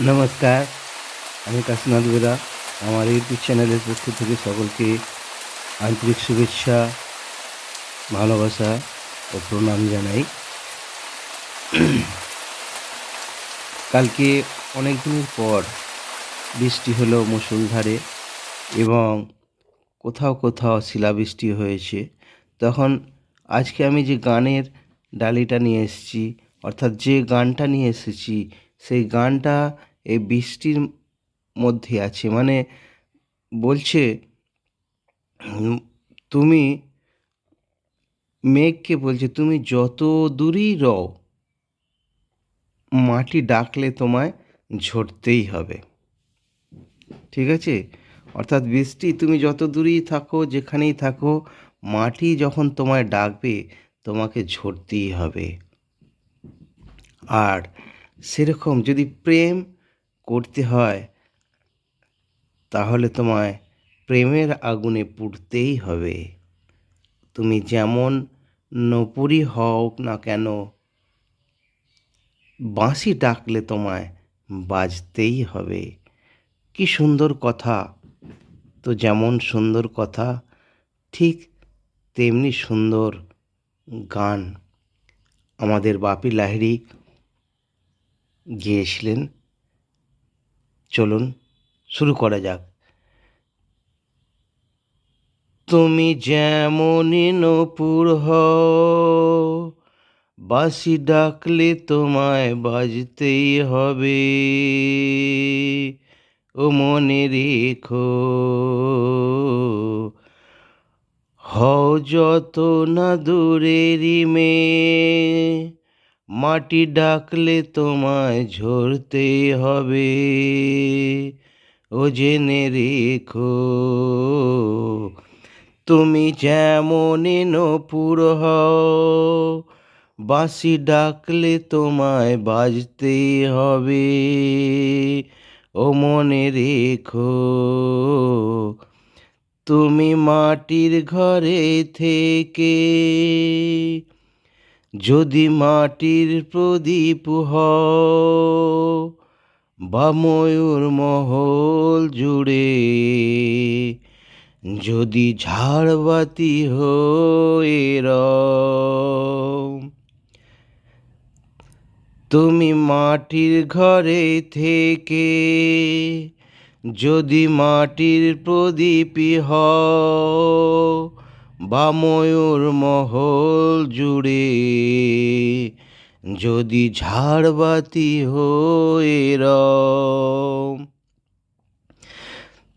নমস্কার, আমি কাশীনাথ বেরা আমার ইউটিউব চ্যানেলের পক্ষ থেকে সকলকে আন্তরিক শুভেচ্ছা, ভালোবাসা ও প্রণাম জানাই। কালকে অনেক দিনের পর বৃষ্টি হলো মুসুলধারে এবং কোথাও কোথাও শিলাবৃষ্টি হয়েছে। তখন আজকে আমি যে গানের ডালিটা নিয়ে এসেছি, অর্থাৎ যে গানটা নিয়ে এসেছি সেই গানটা এই বৃষ্টির মধ্যে আছে। মানে বলছে তুমি মেঘকে বলছে, তুমি যত দূরেই রও, মাটি ডাকলে তোমায় ঝরতেই হবে। ঠিক আছে? অর্থাৎ বৃষ্টি, তুমি যত দূরেই থাকো, যেখানেই থাকো, মাটি যখন তোমায় ডাকবে, তোমাকে ঝরতেই হবে। আর সেরকম যদি প্রেম করতে হয়, তাহলে তোমায় প্রেমের আগুনে পুড়তেই হবে। তুমি যেমন নপুরি হও না কেন, বাঁশি ডাকলে তোমায় বাজতেই হবে। কি সুন্দর কথা, তো যেমন সুন্দর কথা, ঠিক তেমনি সুন্দর গান। আমাদের বাপি লাহিড়ী গিয়েছিলেন। চলুন, শুরু করা যাক। তুমি যেমনই নপুর বাঁশি ডাকলে তোমায় বাজতেই হবে। ও মনে রেখো, হও যত না দূরেরই মেয়ে মাটি ডাকলে তোমায় ঝরতে হবে। ও জেনে রেখো, তুমি যেমন নপুর হও, বাঁশি ডাকলে তোমায় বাজতে হবে। ও মনে রেখো, তুমি মাটির ঘরে থেকে যদি মাটির প্রদীপ হও বা ময়ূর মহল জুড়ে যদি ঝাড়বাতি রও, তুমি মাটির ঘরে থেকে যদি মাটির প্রদীপী হও বা ময়ূর মহল জুড়ে যদি ঝাড়বাতি হয়ে রও,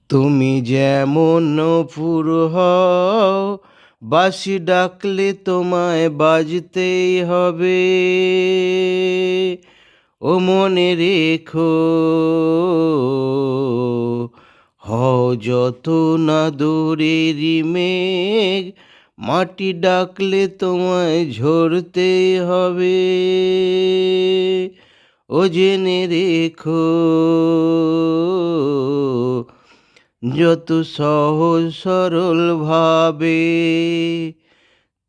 তুমি যেমন নপুর বাঁশি ডাকলে তোমায় বাজতেই হবে। ও মনে রেখো যত না দূরেরই মেঘ, মাটি ডাকলে তোমায় ঝরতে হবে। ও জেনে রেখো, যত সহজ সরল ভাবে,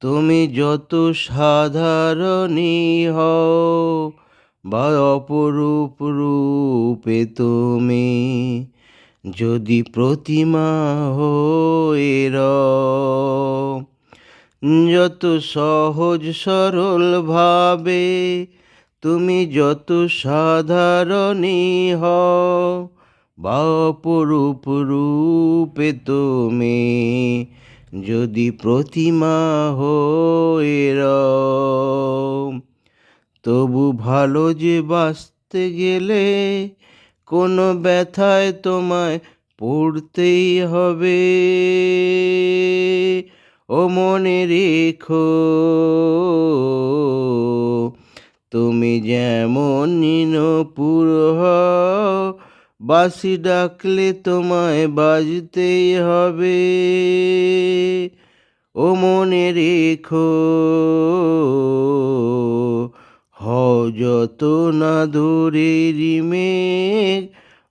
তুমি যত সাধারণই হও, বা অপরূপ রূপে তুমি যদি প্রতিমা হয়ে রও, যত সহজ সরল ভাবে তুমি যত সাধারণই হও বা অপরূপ রূপে তুমি যদি প্রতিমা হয়ে রও, তবু ভালো যে বাঁচতে গেলে কোনো ব্যথায় তোমায় পড়তেই হবে। ও মনে রেখো, তুমি যেমন নিনপুর হও, বাঁশি ডাকলে তোমায় বাজতেই হবে। ও মনে রেখো, হও যত না দূরেরই মেঘ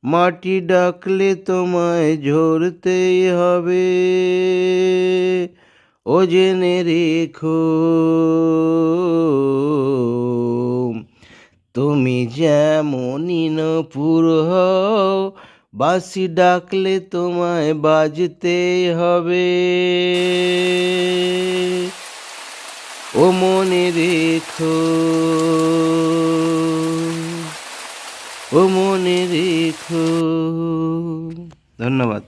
মাটি ডাকলে তোমায় ঝরতেই হবে। ও জেনে রেখো, তুমি যেমনই নপুর হও, বাঁশি ডাকলে তোমায় বাজতে হবে। ও মনে রেখো রেখো ধন্যবাদ।